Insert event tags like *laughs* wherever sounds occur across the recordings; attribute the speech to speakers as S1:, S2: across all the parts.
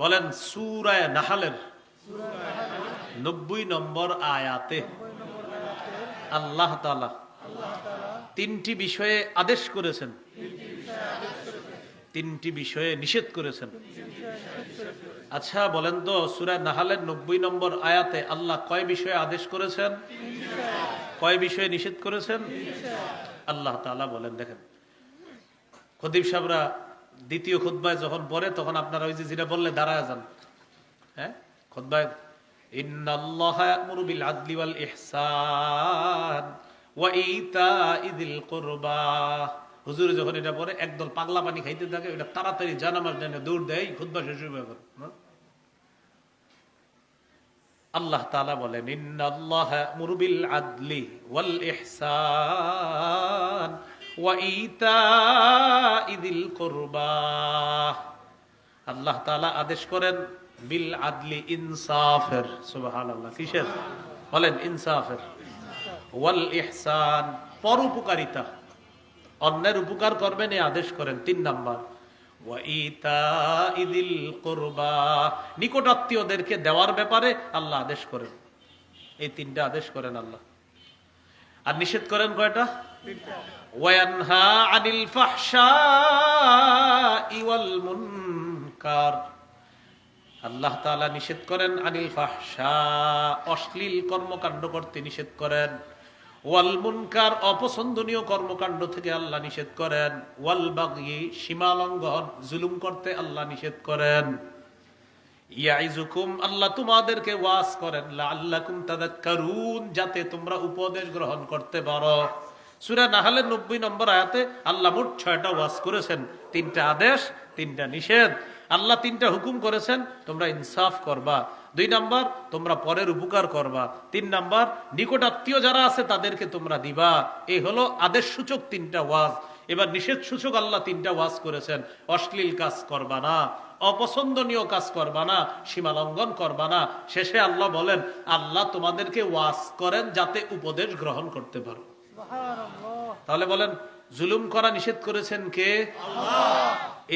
S1: বলেন সুরায় নাহালের নব্বই নম্বর আয়াতে আল্লাহ তালা তিনটি বিষয়ে আদেশ করেছেন। তিনটি বিষয়ে নিষেধ করেছেন। আচ্ছা বলেন তো, সুরায় নাহালের নব্বই নম্বর আয়াতে আল্লাহ কয় বিষয়ে আদেশ করেছেন? কয় বিষয়ে নিষেধ করেছেন? আল্লাহ তালা বলেন, দেখেন। খদিব সাহেবরা দ্বিতীয় খুদ্বায় যখন পড়ে, তখন আপনারা ওই যে যেটা বললে, দাঁড়ায় যান। হ্যাঁ? একদল পাগলা খাইতে থাকে তাড়াতাড়ি জানামার জন্য দৌড় দেয় খুদ্া শেষ হয়ে? আল্লাহ বলেন, ইন্নাল্লাহা ইয়া'মুরু বিল আদলি ওয়াল ইহসান ইতা'i যিল আল্লাহ তাআলা আদেশ করেন, বিল আদলি ইনসাফের। কিসের? বলেন, ইনসাফের। ওয়াল ইহসান, পরোপকারিতা। অন্যের উপকার করবেন এই আদেশ করেন, তিন নাম্বার। কুরবা। দেওয়ার ব্যাপারে আল্লাহ আদেশ করেন। এই তিনটা আদেশ করেন আল্লাহ। আর নিষেধ করেন কয়টা? ওয়ানহা আনিল ফাহশাই ওয়াল মুনকার আল্লাহ তাআলা নিষেধ করেন আনিল ফাহশা অশ্লীল কর্মকাণ্ড করতে নিষেধ করেন। ওয়াল মুনকার, অপছন্দনীয় কর্মকাণ্ড থেকে আল্লাহ নিষেধ করেন। ওয়াল বাগি সীমা লঙ্ঘন, জুলুম করতে আল্লাহ নিষেধ করেন। ইয়াইজুকুম আল্লাহ তোমাদেরকে ওয়াজ করেন, লাআল্লাকুম তাদাক্কারুন যাতে তোমরা উপদেশ গ্রহণ করতে পারো। সূরা নাহালের 90 নম্বর আয়াতে আল্লাহ মোট 6টা ওয়াজ করেছেন। তিনটা আদেশ, তিনটা নিষেধ। আল্লাহ তিনটা হুকুম করেছেন, তোমরা ইনসাফ করবা। দুই নাম্বার, তোমরা পরের উপকার করবা। তিন নাম্বার, নিকট আত্মীয় যারা আছে তাদেরকে তোমরা দিবা। এই হলো আদেশ সূচক তিনটা ওয়াজ। এবার নিষেধ সূচক আল্লাহ তিনটা ওয়াজ করেছেন। অশ্লীল কাজ করবা না, অপছন্দনীয় কাজ করবা না, সীমা লঙ্ঘন করবা না। শেষে আল্লাহ বলেন, আল্লাহ তোমাদেরকে ওয়াজ করেন যাতে উপদেশ গ্রহণ করতে পারো। তাহলে বলেন জুলুম করা নিষেধ করেছেন কে?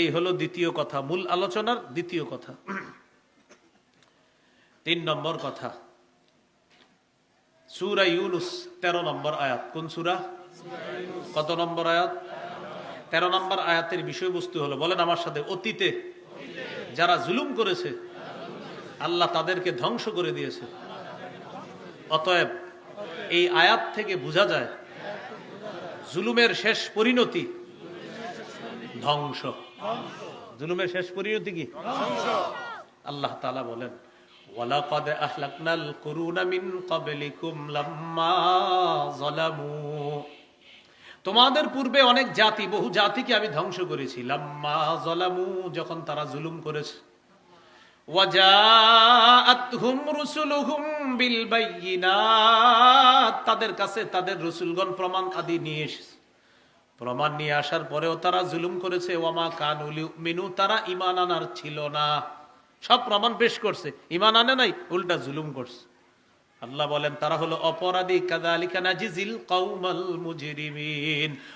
S1: এই হলো দ্বিতীয় কথা মূল আলোচনার দ্বিতীয় কথা। তিন নম্বর কথা। সুরা ইউনুস তেরো নম্বর আয়াত। কোন সুরা? কত নম্বর আয়াত? তেরো নম্বর আয়াতের বিষয়বস্তু হলো বলেন আমার সাথে অতীতে যারা জুলুম করেছে আল্লাহ তাদেরকে ধ্বংস করে দিয়েছে। অতএব এই আয়াত থেকে বোঝা যায় জুলুমের শেষ পরিণতি? ধ্বংস। জুলুমের শেষ পরিণতি কি? আল্লাহ তালা বলেন ওয়ালাকাদ আহলাকনাল কুরুনা মিন ক্বাবলিকুম লাম্মা যালামু। তোমাদের পূর্বে অনেক জাতি বহু জাতিকে আমি ধ্বংস করেছি। লাম্মা যালামু যখন তারা জুলুম করেছে। তাদের কাছে তাদের রসুলগণ প্রমাণ আদি নিয়ে এসেছে। প্রমাণ নিয়ে আসার পরেও তারা জুলুম করেছে। ওয়ামা কানুল মিনু তারা ইমান আনার ছিল না। সব প্রমাণ পেশ করছে। ইমান আনে নাই, উল্টা জুলুম করছে। আল্লাহ বলেন, তারা হলো অপরাধী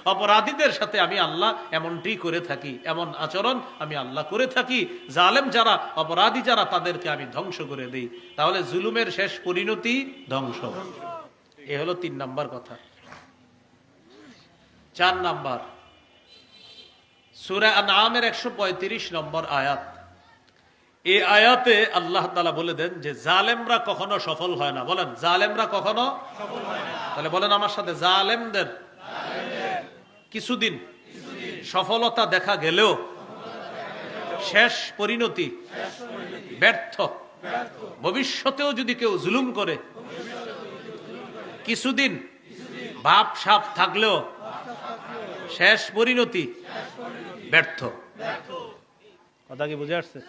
S1: অপরাধীদের সাথে আমি আল্লাহ এমনটি করে থাকি, এমন আচরণ আমি আল্লাহ করে থাকি। জালেম যারা, অপরাধী যারা, তাদেরকে আমি ধ্বংস করে দেই। তাহলে জুলুমের শেষ পরিণতি ধ্বংস। এ হলো তিন নাম্বার কথা। চার নাম্বার। সুরা আনামের একশো পঁয়ত্রিশ নম্বর আয়াত। এই আয়াতে আল্লাহ তালা বলে দেন যে জালেমরা কখনো সফল হয় না। বলেন, জালেমরা কখনো তাহলে বলেন আমার সাথে, জালেমদের কিছুদিন সফলতা দেখা গেলেও শেষ পরিণতি ব্যর্থ। ভবিষ্যতেও যদি কেউ জুলুম করে, কিছুদিন ভাব সাপ থাকলেও শেষ পরিণতি ব্যর্থ। কথা কি বুঝে আসছে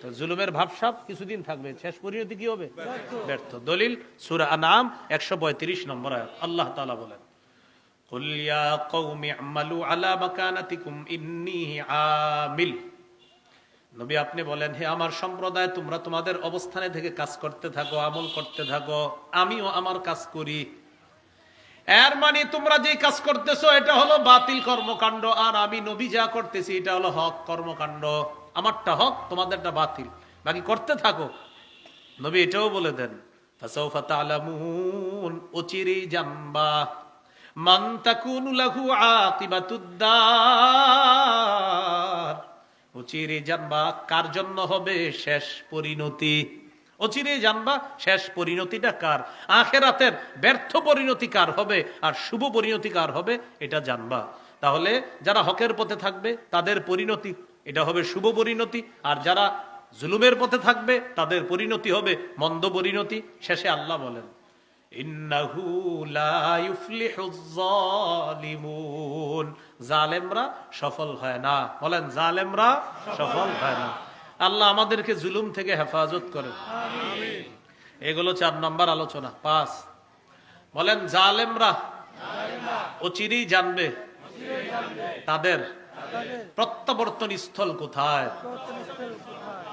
S1: তো জুলুমের ভাবসাপ কিছুদিন থাকবে শেষ পরিণতি কি হবে ব্যর্থ দলিল সুরা নাম একশো পঁয়ত্রিশ নম্বর আয়াত আল্লাহ তাআলা বলেন قل يا قوم اعملوا على مكانتكم إني عامل নবী আপনি বলেন হে আমার সম্প্রদায় তোমরা তোমাদের অবস্থানে থেকে কাজ করতে থাকো আমল করতে থাকো আমিও আমার কাজ করি এর মানে তোমরা যে কাজ করতেছো, এটা হলো বাতিল কর্মকাণ্ড। আর আমি নবী যা করতেছি, এটা হলো হক কর্মকাণ্ড। আমারটা হক, তোমাদেরটা বাতিল। বাকি করতে থাকো। নবী এটাও বলে দেন অচিরে কার জন্য হবে? শেষ পরিণতি। অচিরে জানবা শেষ পরিণতিটা কার? আখেরাতের ব্যর্থ পরিণতি কার হবে আর শুভ পরিণতি কার হবে এটা জানবা। তাহলে যারা হকের পথে থাকবে, তাদের পরিণতি, এটা হবে শুভ পরিণতি। আর যারা জুলুমের পথে থাকবে, তাদের পরিণতি হবে মন্দ পরিণতি। শেষে আল্লাহ বলেন জালেমরা সফল হয় না। বলেন, জালেমরা সফল হয় না। আল্লাহ আমাদেরকে জুলুম থেকে হেফাজত করেন এগুলো চার নম্বর আলোচনা, পাঁচ। বলেন, জালেমরা অচিরেই জানবে তাদের প্রত্যাবর্তন স্থল কোথায়?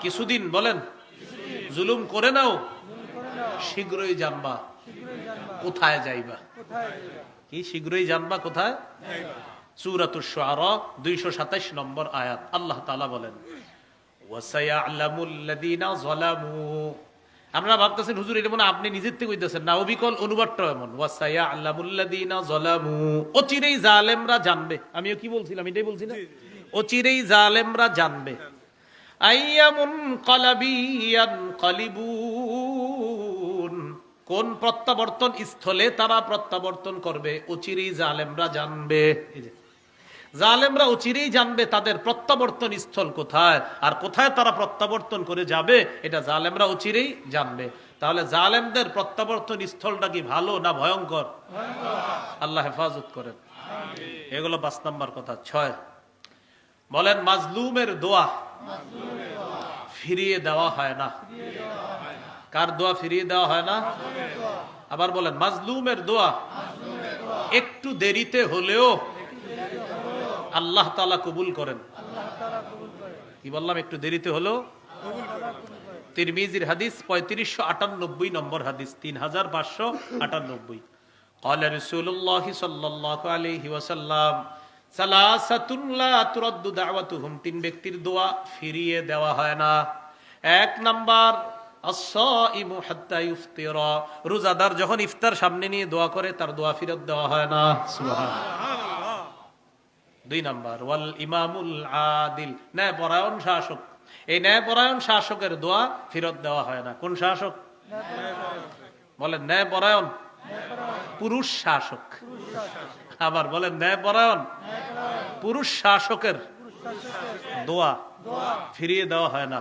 S1: কিছুদিন বলেন, জুলুম করে নাও, শীঘ্রই জানবা কোথায় যাইবা। কি, শীঘ্রই জানবা কোথায়? সুরাতুর শুআরা 227 নম্বর আয়াত। আল্লাহ তাআলা বলেন আমরা ভাবতেছেন হুজুর এটা মনে আপনি নিজের থেকে কইতেছেন না। অবিকল অনুবাদটা এমন ওয়াসায়ালামুল্লাযীনা যালামু। অচিরেই জালেমরা জানবে। আমিও কি বলছিলাম এটাই বলছি না? অচিরেই জালেমরা জানবে। আইয়ামুন কলাবিয়ান কলিবুন। কোন প্রত্যাবর্তন স্থলে তারা প্রত্যাবর্তন করবে? অচিরেই জালেমরা জানবে। এই যে, জালেমরা অচিরেই জানবে তাদের প্রত্যাবর্তন স্থল কোথায় আর কোথায় তারা প্রত্যাবর্তন করে যাবে এটা জালেমরা অচিরেই জানবে। তাহলে জালেমদের প্রত্যাবর্তন স্থলটা কি ভালো না ভয়ঙ্কর? আল্লাহ হেফাজত করেন। এগুলো পাঁচ নম্বর কথা। ছয় বলেন মাজলুমের দোয়া ফিরিয়ে দেওয়া হয় না। কার দোয়া ফিরিয়ে দেওয়া হয় না? আবার বলেন মাজলুমের দোয়া। একটু দেরিতে হলেও আল্লাহ তালা কবুল করেন কি বললাম একটু দেরিতে হলেও তিরমিজির হাদিস পঁয়ত্রিশশো আটানব্বই নম্বর হাদিস তিন হাজার পাঁচশো আটানব্বই قال رسول الله صلى الله عليه وسلم সালাসাতুন লা তুরাদ্দু দাওয়াতুহুম তিন ব্যক্তির দোয়া ফিরিয়ে দেওয়া হয় না এক নাম্বার আস-সাইমু হাত্তা ইফতিরা রোজাদার যখন ইফতার সামনে নিয়ে দোয়া করে তার দোয়া ফেরত দেওয়া হয় না সুবহানাল্লাহ দুই নম্বর, ওয়াল ইমামুল আদিল ন্যায় পরায়ণ শাসক। এই ন্যায় পরায়ণ শাসকের দোয়া ফেরত দেওয়া হয় না। কোন শাসক? বলেন ন্যায় পরায়ণ পুরুষ শাসক। আবার বলেন ন্যায় পরায়ণ পুরুষ শাসকের দোয়া ফিরিয়ে দেওয়া হয় না।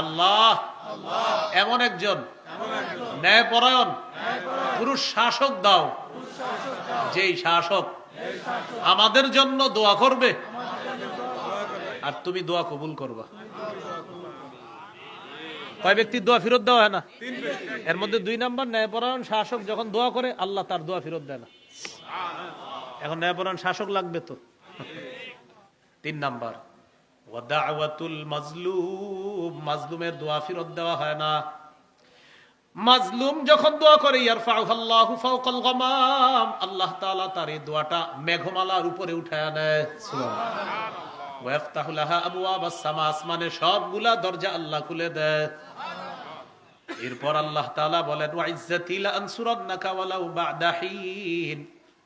S1: আল্লাহ এমন একজন ন্যায় পরায়ণ পুরুষ শাসক দাও, যেই শাসক আমাদের জন্য দোয়া করবে। আর তুমি দোয়া কবুল করবা। কয় ব্যক্তির দোয়া ফেরত দেওয়া হয় না? এর মধ্যে দুই নাম্বার, ন্যায়পরায়ণ শাসক যখন দোয়া করে, আল্লাহ তার দোয়া ফেরত দেয় না। এখন ন্যায়পরায়ণ শাসক লাগবে তো? তিন নাম্বার মাজলুম। মাজলুমের দোয়া ফেরত দেওয়া হয় না। মাজলুম যখন দোয়া করে, ইয়ারফাউহাল্লাহু ফাওকাল গামাম, আল্লাহ তাআলা তার এই দোয়াটা মেঘমালার উপরে উঠায় নেয়। আসমানের সবগুলা দরজা আল্লাহ খুলে দেয়। এরপর আল্লাহ তাআলা বলেন ওয়া ইজ্জাতি লা আনসুরান্নাকা ওয়ালাউ বা'দা হিন।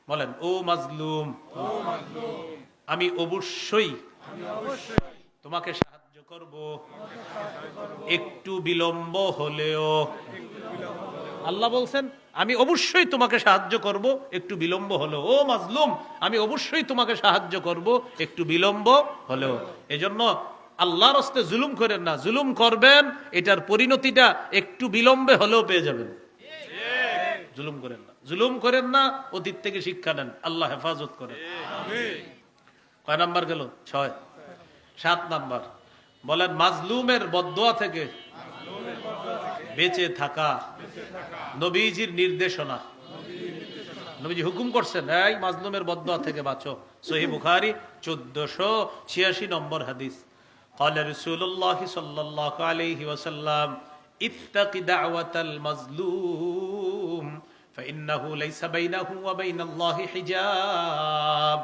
S1: বলেন, ও মাজলুম, আমি অবশ্যই তোমাকে সাহায্য করব। একটু বিলম্ব হলেও আল্লাহ বলছেন, আমি অবশ্যই তোমাকে সাহায্য করব, একটু বিলম্ব হলেও। ও মাজলুম, আমি অবশ্যই তোমাকে সাহায্য করব, একটু বিলম্ব হলেও। এজন্য আল্লাহর হস্তে জুলুম করেন না, জুলুম করবেন, এটার পরিণতিটা একটু বিলম্বে হলেও পেয়ে যাবেন। জুলুম করেন না। জুলুম করেন না, অতীত থেকে শিক্ষা নেন, আল্লাহ হেফাজত করেন। কয় নাম্বার গেল? ছয়। সাত নাম্বার। বলেন, মাজলুমের বদোয়া থেকে বেঁচে থাকা নবীজির নির্দেশনা নবীজি হুকুম করছেন এই মাজলুমের বদোয়া থেকে বাঁচো সহি বুখারি চোদ্দশো ছিয়াশি নম্বর হাদিস قال رسول الله صلى الله عليه وسلم اتق دعوة المظلوم فإنه ليس بينه وبين الله حجاب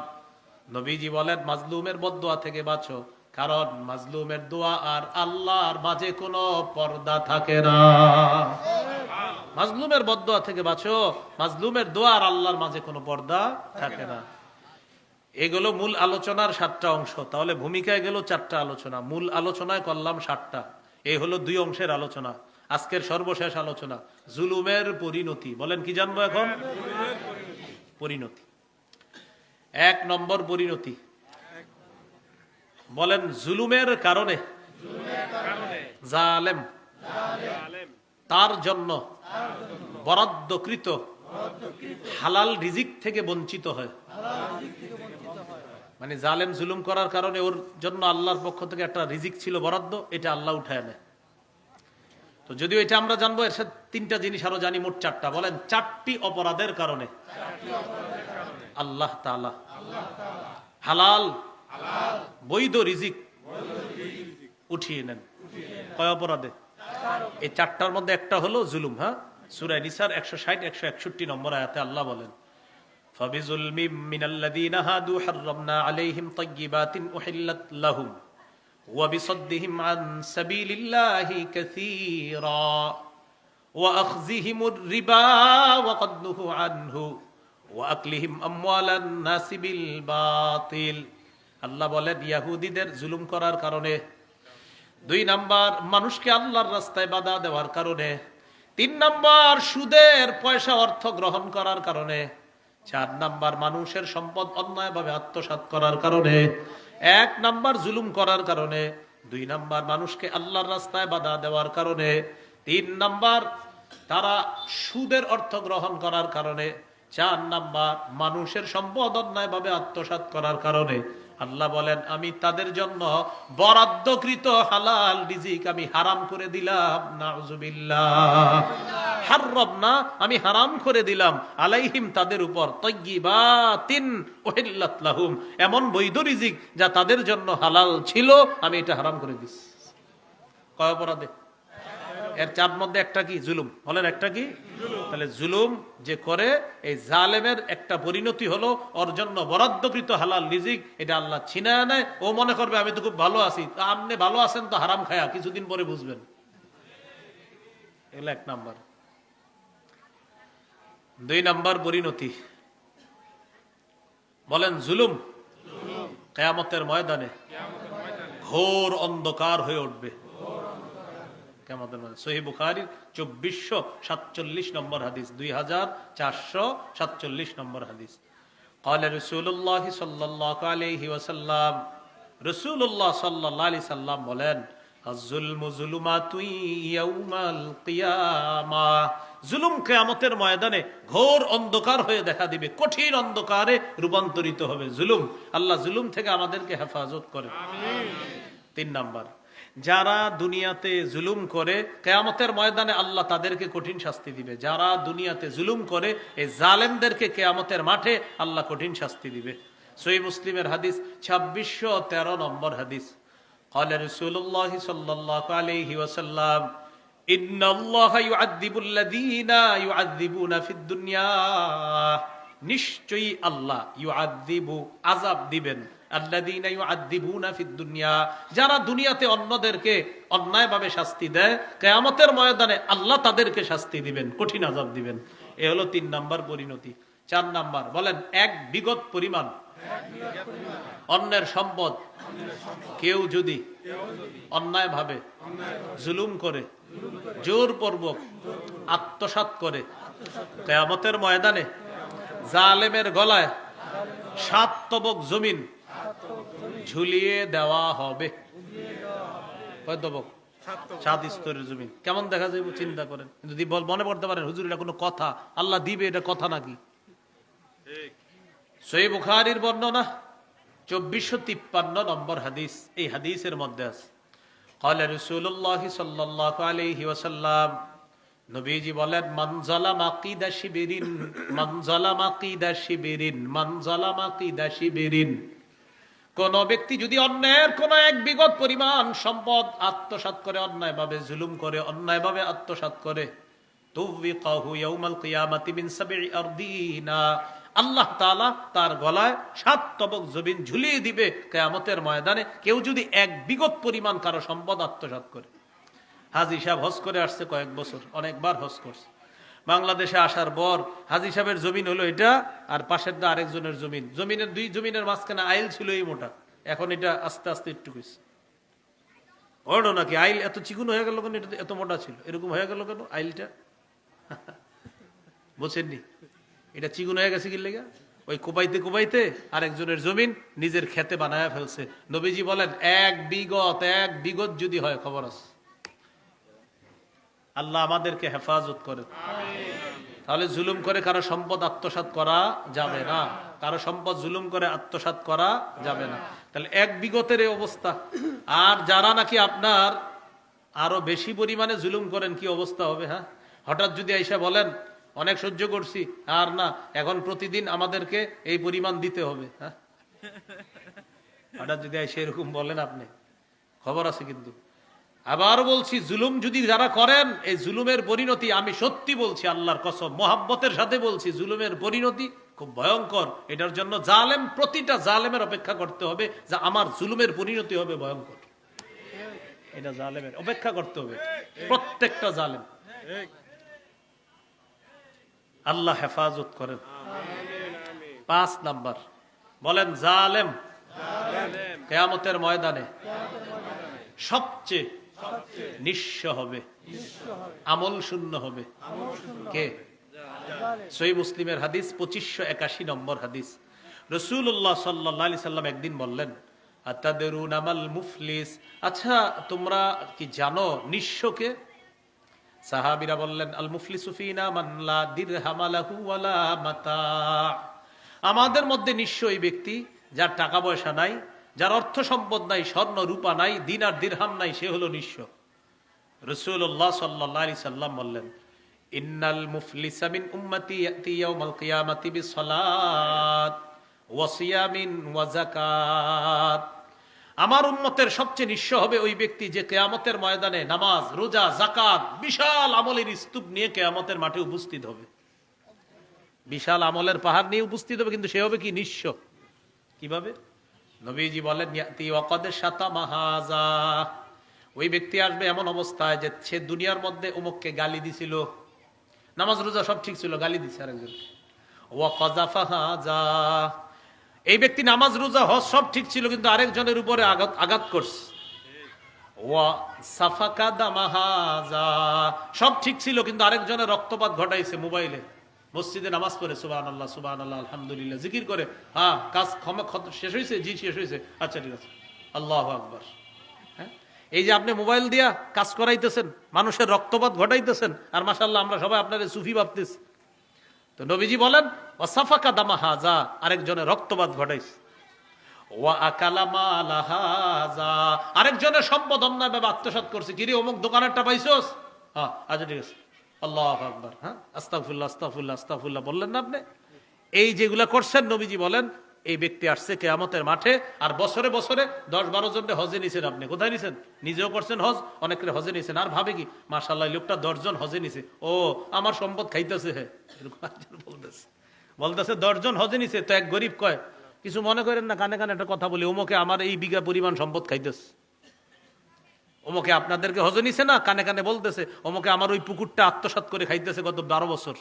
S1: নবীজি বলেন মাজলুমের বদোয়া থেকে বাঁচো কারণ মাজলুমের দোয়া আর আল্লাহর মাঝে কোনো পর্দা থাকে না। মাজলুমের বদোয়া থেকে বাঁচো মাজলুমের দোয়া আর আল্লাহর মাঝে কোনো পর্দা থাকে না। এগুলো মূল আলোচনার সাতটা অংশ। তাহলে ভূমিকায় গেল চারটা আলোচনা। মূল আলোচনায় করলাম সাতটা। এই হলো দুই অংশের আলোচনা। আজকের সর্বশেষ আলোচনা জুলুমের পরিণতি। বলেন কি জানব এখন? পরিণতি। এক নম্বর পরিণতি। বলেন জুলুমের কারণে। জালেম। তার জন্য বরাদ্দকৃত হালাল রিজিক থেকে বঞ্চিত হয়। মানে জালেম জুলুম করার কারণে ওর জন্য আল্লাহর পক্ষ থেকে একটা রিজিক ছিল বরাদ্দ, এটা আল্লাহ উঠায় নেয়। তো যদিও এটা আমরা জানব এর সাথে তিনটা জিনিস আরও জানি মোট চারটা। বলেন, চারটি অপরাধের কারণে আল্লাহ তাআলা হালাল বৈধ রিজিক উঠিয়ে নেন কয় অপরাধে এই চারটার মধ্যে একটা হলো জুলুম হ্যাঁ সুরাই নিসার একশো ষাট একশো একষট্টি নম্বর আয়াতে আল্লাহ বলেন فبظلم من الذين هادوا حرمنا عليهم طيبات أحلت لهم وبصدهم عن سبيل الله كثيرا وأخذهم الربا وقد نهوا عنه وأكلهم أموال الناس بالباطل আল্লাহ বলেন, ইয়াহুদিদের জুলুম করার কারণে, দুই নাম্বার, মানুষকে আল্লাহর রাস্তায় বাধা দেওয়ার কারণে, তিন নাম্বার, সুদের পয়সা অর্থ গ্রহণ করার কারণে, চার নাম্বার, মানুষের সম্পদ অন্যায়ভাবে আত্মসাৎ করার কারণে, এক নাম্বার, জুলুম করার কারণে, দুই নাম্বার, মানুষকে আল্লাহর রাস্তায় বাধা দেওয়ার কারণে, তিন নাম্বার, তারা সুদের অর্থ গ্রহণ করার কারণে, চার নাম্বার, মানুষের সম্পদ অন্যায়ভাবে আত্মসাৎ করার কারণে আল্লাহ বলেন, আমি তাদের জন্য বরাদ্দকৃত হালাল রিজিক আমি হারাম করে দিলাম। হাররব না আমি হারাম করে দিলাম। আলাইহিম, তাদের উপর। লাহুম। এমন বৈধ রিজিক যা তাদের জন্য হালাল ছিল, আমি এটা হারাম করে দিছি। কয় অপরাধে? এর চার মধ্যে একটা কি? জুলুম। বলেন একটা কি? তাহলে জুলুম যে করে এই জালেমের একটা পরিণতি হলো ওর জন্য বরাদ্দকৃত হালাল রিজিক এটা আল্লাহ ছিনায় নেয়। ও মনে করবে আমি তো খুব ভালো আছি। আপনি ভালো আছেন তো হারাম খায়া কিছুদিন পরে বুঝবেন। এগুলো এক নাম্বার। দুই নাম্বার পরিণতি। বলেন জুলুম কেয়ামতের ময়দানে ঘোর অন্ধকার হয়ে উঠবে। কেমতের মধ্যে সহি বুখারির চব্বিশশো সাতচল্লিশ নম্বর হাদিস দুই হাজার চারশো সাতচল্লিশ নম্বর হাদিস قال رسول الله صلى الله عليه وسلم رسول الله صلى الله عليه وسلم বলেন الظلم ظلمات يوم القيامة জুলুম কিয়ামতের ময়দানে ঘোর অন্ধকার হয়ে দেখা দিবে কঠিন অন্ধকারে রূপান্তরিত হবে জুলুম আল্লাহ জুলুম থেকে আমাদেরকে হেফাজত করে তিন নাম্বার যারা দুনিয়াতে জুলুম করে কেয়ামতের ময়দানে আল্লাহ তাদেরকে কঠিন শাস্তি দিবে যারা দুনিয়াতে জুলুম করে এই জালেমদেরকে কেয়ামতের মাঠে আল্লাহ কঠিন শাস্তি দিবে সই মুসলিমের হাদিস ছাব্বিশশো তেরো নম্বর হাদিস قال رسول الله صلى الله عليه وسلم إن الله يعذب الذين يعذبون في الدنيا নিশ্চয়ই আল্লাহ ইউআযিবু আযাব দিবেন যারা দুনিয়াতে অন্যদেরকে অন্যায়ভাবে শাস্তি দেয়, কেয়ামতের ময়দানে আল্লাহ তাদেরকে শাস্তি দিবেন, কঠিন আযাব দিবেন। এ হলো তিন নাম্বার পরিণতি। চার নাম্বার, বলেন, এক বিগত পরিমাণ। অন্যের সম্পদ। কেউ যদি অন্যায়ভাবে জুলুম করে, জোরপূর্বক আত্মসাৎ করে, কেয়ামতের ময়দানে জালেমের গলায় সাত তবক জমিন ঝুলিয়ে দেওয়া হবে কয় তবক সাত স্তরের জমিন কেমন দেখা যাবে চিন্তা করেন কিন্তু যদি বল- মনে পড়তে পারেন হুজুর এটা কোনো কথা আল্লাহ দিবে এটা কথা নাকি সই বুখারির বর্ণনা চব্বিশশো তিপ্পান্ন নম্বর হাদিস এই হাদিসের মধ্যে আছে قال رسول الله صلى الله عليه وسلم নবীজি বলেন মনজলা মাকিদা শিবিরিন মনজলা মাকিদা শিবিরিন মনজলা মাকিদা শিবিরিন কোন ব্যক্তি যদি অন্যায়ের কোন এক বিগত পরিমাণ সম্পদ আত্মসাৎ করে, অন্যায়ভাবে জুলুম করে করে কিয়ামাতি মিন সাবঈ আরদিনা, আল্লাহ তাআলা তার গলায় সাত তবক জবিন ঝুলিয়ে দিবে কেয়ামতের ময়দানে। কেউ যদি এক বিগত পরিমাণ কারও সম্পদ আত্মসাৎ করে। হাজি সাহেব হজ করে আসছে কয়েক বছর, অনেকবার হজ করছে। বাংলাদেশে আসার পর হাজি সাহেবের জমিন হলো এটা আর পাশেরটা আরেকজনের জমিন। জমিনের দুই জমিনের মাঝখানে আইল ছিল এই মোটা। এখন এটা আস্তে আস্তে একটু নাকি আইল এত চিকুন হয়ে গেল কেন? এটা এত মোটা ছিল। এরকম হয়ে গেল কেন আইলটা? *laughs* বোঝেননি? এটা চিকুন হয়ে গেছে কি লেগা? ওই কোপাইতে কোপাইতে আরেকজনের জমিন নিজের খেতে বানায় ফেলছে। নবীজি বলেন, এক বিগত এক বিগত যদি হয় খবর আছে। আল্লাহ আমাদেরকে হেফাজত করেন। তাহলে জুলুম করে কারও সম্পদ আত্মসাৎ করা যাবে না। কারও সম্পদ জুলুম করে আত্মসাৎ করা যাবে না। তাহলে এক বিগতের অবস্থা। আর যারা নাকি আপনার আরও বেশি পরিমাণে জুলুম করেন, কি অবস্থা হবে হ্যাঁ? হঠাৎ যদি এসে বলেন, অনেক সহ্য করছি, আর না, এখন প্রতিদিন আমাদেরকে এই পরিমাণ দিতে হবে হ্যাঁ? হঠাৎ যদি এসে এরকম বলেন আপনি। খবর আছে কিন্তু। আবার বলছি, জুলুম যদি যারা করেন, এই জুলুমের পরিণতি আমি সত্যি বলছি, আল্লাহর কসম, মোহাব্বতের সাথে বলছি, জুলুমের পরিণতি খুব ভয়ঙ্কর। এটার জন্য জালেম, প্রতিটা জালেমের অপেক্ষা করতে হবে যে আমার জুলুমের পরিণতি হবে ভয়ঙ্কর। এটা জালেমের অপেক্ষা করতে হবে, প্রত্যেকটা জালেম। আল্লাহ হেফাজত করেন। পাঁচ নাম্বার, বলেন, জালেম। কেয়ামতের ময়দানে সবচেয়ে নিঃস্ব হবে। আমল শূন্য হবে। কে? সই মুসলিমের হাদিস, পঁচিশশো একাশি নম্বর হাদিস। রসুল্লাহ সাল্লাহ সাল্লাম একদিন বললেন মুফলিস? আচ্ছা তোমরা কি জানো নিঃস্বকে সাহাবিরা বললেন, আল মুফলিসুফিনা মাতা। আমাদের মধ্যে নিঃস্ব ব্যক্তি, যার টাকা পয়সা নাই যার অর্থ সম্পদ নাই, স্বর্ণ রূপা নাই, দিন আর দিরহাম নাই, সে হলো নিঃস্ব। রসুল্লাহ সাল্লি সাল্লাম বললেন, ইন্নাল মুফলিসা মিন উম্মতি ইয়াউমাল কিয়ামাতি বিসসালাত ওয়া সিয়ামিন ওয়া যাকাত। আমার উম্মতের সবচেয়ে নিঃস্ব হবে ওই ব্যক্তি যে কেয়ামতের ময়দানে নামাজ, রোজা জাকাত বিশাল আমলের স্তূপ নিয়ে কেয়ামতের মাঠে উপস্থিত হবে। বিশাল আমলের পাহাড় নিয়ে উপস্থিত হবে, কিন্তু সে হবে কি নিঃস্ব? কীভাবে? নবীজি বলেন সাতা মাহাজা। ওই ব্যক্তি আসবে এমন অবস্থায় যে সে দুনিয়ার মধ্যে উমককে গালি দিছিল। নামাজ, রোজা সব ঠিক ছিল, গালি দিছে আরেকজন। এই ব্যক্তি নামাজ, রোজা, হজ সব ঠিক ছিল, কিন্তু আরেকজনের উপরে আঘাত আঘাত করছে। ওয়া সব ঠিক ছিল, কিন্তু আরেকজনের রক্তপাত ঘটাইছে মোবাইলে। মসজিদে নামাজ পড়ে সুবাহ আল্লাহ সুবাহ আল্লাহ আলহামদুলিল্লাহ, জিকির করে। হ্যাঁ কাজ ক্ষমা শেষ হয়েছে, জি শেষ হয়েছে। আচ্ছা ঠিক আছে। আল্লাহ আকবর। হ্যাঁ? এই যে আপনি মোবাইল দিয়া কাজ করাইতেছেন, মানুষের রক্তপাত ঘটাইতেছেন, আর মাসাল্লাহ আমরা সবাই আপনার সুফি ভাবতেছি। তো নবীজি বলেন, ওয়াসাফাকা দামা হাজা আরেকজনের রক্তপাত ঘটাইছে। আরেকজনের সম্পদ অন্যায়ভাবে আত্মসাৎ করছে। কিরে অমুক দোকানেরটা পাইছোস? হ্যাঁ আচ্ছা ঠিক আছে। হ্যাঁ? এই যেগুলা করছেন বলেন, এই ব্যক্তি আসছে মাঠে, আর বছরে বছরে দশ বারো হজে আপনি। কোথায় নিজেও করছেন হজ হজে আর ভাবে কি? লোকটা দশজন হজে নিছে। ও, আমার সম্পদ খাইতেছে হে। এরকম বলতেছে। বলতেছে, দশজন হজে নিছে, তো এক গরিব কয়? কিছু মনে করেন না, কানে কানে একটা কথা বলি, ওমকে আমার এই বিঘা পরিমাণ সম্পদ খাইতেছে। ওমকে আপনাদেরকে হজে নিছে না, কানে কানে বলতেছে, ওমকে আমার ওই পুকুরটা আত্মসাৎ করে খাইতেছে গত বারো বছর।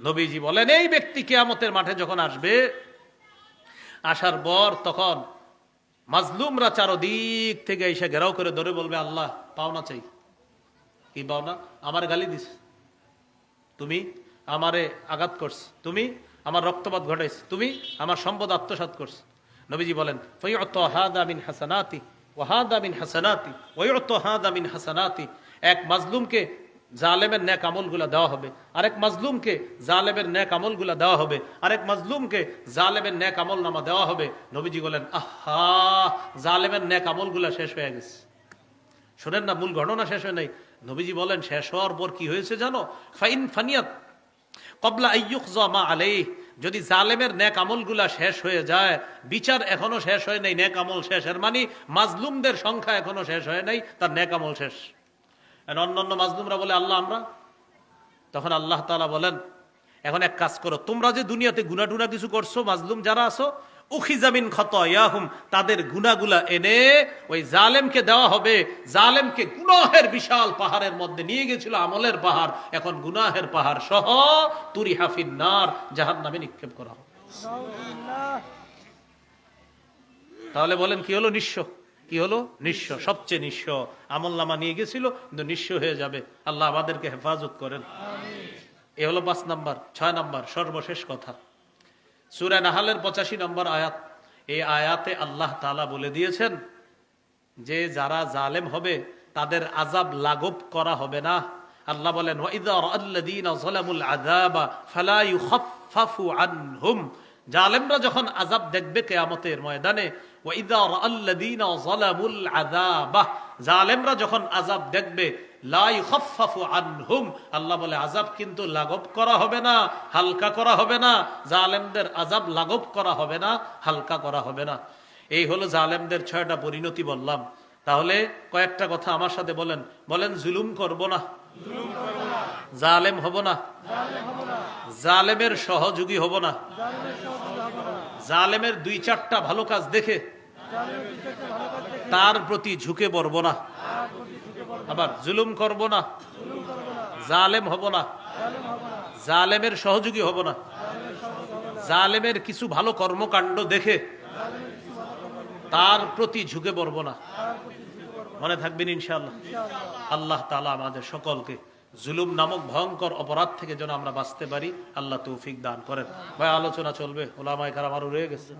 S1: নবীজি বলেন, এই ব্যক্তি কেয়ামতের মাঠে যখন আসবে, আসার পর তখন মাজলুমরা চারদিক থেকে এসে ঘেরাও করে ধরে বলবে, আল্লাহ পাওনা চাই। কি পাওনা আমার গালি দিস। তুমি আমারে আঘাত করছ। তুমি আমার রক্তপাত ঘটাইছ। তুমি আমার সম্পদ আত্মসাৎ করছ। নবীজি বলেন ফৈয়ত হাদা মিন হাসানাতি। এক মাজলুমকে জালেমের ন্যাক আমলগুলা দেওয়া হবে, আরেক মাজলুমকে জালেমের ন্যাক আমলগুলা দেওয়া হবে, আরেক মাজলুমকে জালেমের ন্যাক আমল নামা দেওয়া হবে। নবীজি বলেন, আহা, জালেমের ন্যাক আমলগুলা শেষ হয়ে গেছে। শোনেন না, মূল ঘটনা শেষ হয় নাই। নবীজি বলেন, শেষ হওয়ার পর কি হয়েছে জানো? ফাইন ফানিয়াত কবলা আইয়ুক মা আলাই যদি জালেমের ন্যাক আমলগুলা শেষ হয়ে যায়, বিচার এখনও শেষ হয় নাই, ন্যাক আমল শেষ এর মানে মাজলুমদের সংখ্যা এখনও শেষ হয় নাই, তার ন্যাক আমল শেষ। আর অন্য অন্য মাজলুমরা বলে, আল্লাহ, আমরা? তখন আল্লাহ তালা বলেন, এখন এক কাজ করো, তোমরা যে দুনিয়াতে গুনা টুনা কিছু করছ, মাজলুম যারা আছো উখিজামিন খত ইয়াহুম তাদের গুনাগুলা এনে ওই জালেমকে দেওয়া হবে। জালেমকে গুনাহের বিশাল পাহাড়ের মধ্যে নিয়ে গেছিল, আমলের পাহাড়। এখন গুনাহের পাহাড় সহ তুরি হাফিন নার জাহান নামে নিক্ষেপ করা হবে। তাহলে বলেন, কি হলো নিঃস্ব? কি হলো? নিঃস্ব, সবচেয়ে নিঃস্ব। আমল নামা নিয়ে গেছিল, কিন্তু নিঃস্ব হয়ে যাবে। আল্লাহ আমাদেরকে হেফাজত করেন। এ হলো পাঁচ নাম্বার, ছয় নাম্বার, সর্বশেষ কথা। সুরা নাহালের পঁচাশি নম্বর আয়াত। এই আয়াতে আল্লাহ তালা বলে দিয়েছেন যে, যারা জালেম হবে, তাদের আজাব লাঘব করা হবে না। আল্লাহ বলেন জালেমরা যখন আজাব দেখবে কিয়ামতের ময়দানে জালেমরা যখন আজাব দেখবে আনহুম। আল্লাহ বলে আজাব কিন্তু লাঘব করা হবে না, হালকা করা হবে না। জালেমদের আজাব লাঘব করা হবে না, হালকা করা হবে না। এই হলো জালেমদের ছয়টা পরিণতি বললাম। তাহলে কয়েকটা কথা আমার সাথে বলেন। বলেন, জুলুম করব না। জালেম হব না। জালেমের সহযোগী হব না। জালেমের দুই চারটা ভালো কাজ দেখে তার প্রতি ঝুঁকে পড়ব না। আবার জুলুম করব না। জালেম হব না। জালেমের সহযোগী হব না। জালেমের কিছু ভালো কর্মকাণ্ড দেখে তার প্রতি ঝুঁকে পড়ব না। মনে থাকবেন ইনশাআল্লাহ। আল্লাহ তালা আমাদের সকলকে জুলুম নামক ভয়ঙ্কর অপরাধ থেকে যেন আমরা বাঁচতে পারি, আল্লাহ তৌফিক দান করেন। ভাই, আলোচনা চলবে। ওলামায় কারাম আরও রয়ে গেছে।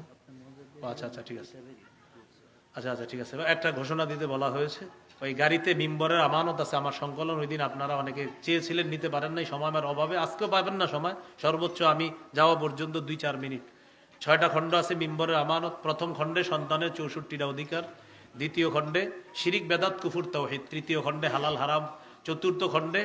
S1: আচ্ছা আচ্ছা ঠিক আছে। আচ্ছা আচ্ছা ঠিক আছে। একটা ঘোষণা দিতে বলা হয়েছে। ওই গাড়িতে মিম্বরের আমানত আছে, আমার সংকলন ওই দিন আপনারা অনেকে চেয়েছিলেন, নিতে পারেন নাই, সময় সময়ের অভাবে, আজকেও পাবেন না সময়, সর্বোচ্চ আমি যাওয়া পর্যন্ত দুই চার মিনিট। ছয়টা খণ্ড আছে মিম্বরের আমানত, প্রথম খণ্ডে সন্তানের চৌষট্টিটা অধিকার, দ্বিতীয় খণ্ডে শিরিক, বেদাত, কুফুর, তৌহিদ, তৃতীয় খণ্ডে হালাল, হারাম, চতুর্থ খণ্ডে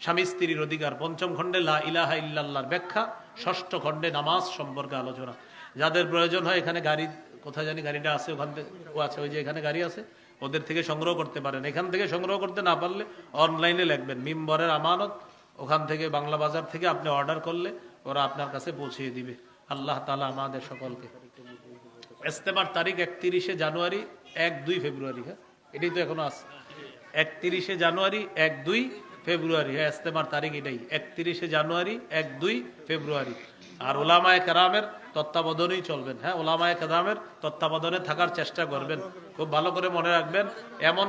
S1: স্বামী স্ত্রীর অধিকার, পঞ্চম খণ্ডে লা ইলাহা ইল্লাল্লাহর ব্যাখ্যা, ষষ্ঠ খণ্ডে নামাজ সম্পর্কে আলোচনা। যাদের প্রয়োজন হয় এখানে গাড়ি, কোথায় জানি গাড়িটা আছে, ওখান থেকে ও আছে, ওই যে এখানে গাড়ি আছে ওদের থেকে সংগ্রহ করতে পারেন। এখান থেকে সংগ্রহ করতে না পারলে অনলাইনে লিখবেন, মিম্বরের আমানত ওখান থেকে বাংলা বাজার থেকে আপনি অর্ডার করলে ওরা আপনার কাছে পৌঁছিয়ে দিবে। আল্লাহ তালা আমাদের সকলকে। ইস্তেমার তারিখ একত্রিশে জানুয়ারি এক দুই ফেব্রুয়ারি হ্যাঁ? এটাই তো এখনও আছে। একত্রিশে জানুয়ারি এক দুই ফেব্রুয়ারি। হ্যাঁ ইস্তেমার তারিখ এটাই। একত্রিশে জানুয়ারি এক দুই ফেব্রুয়ারি। আর ওলামায় কেরামের তত্ত্বাবধানেই চলবেন হ্যাঁ? ওলামায় কেরামের তত্ত্বাবধানে থাকার চেষ্টা করবেন। খুব ভালো করে মনে রাখবেন এমন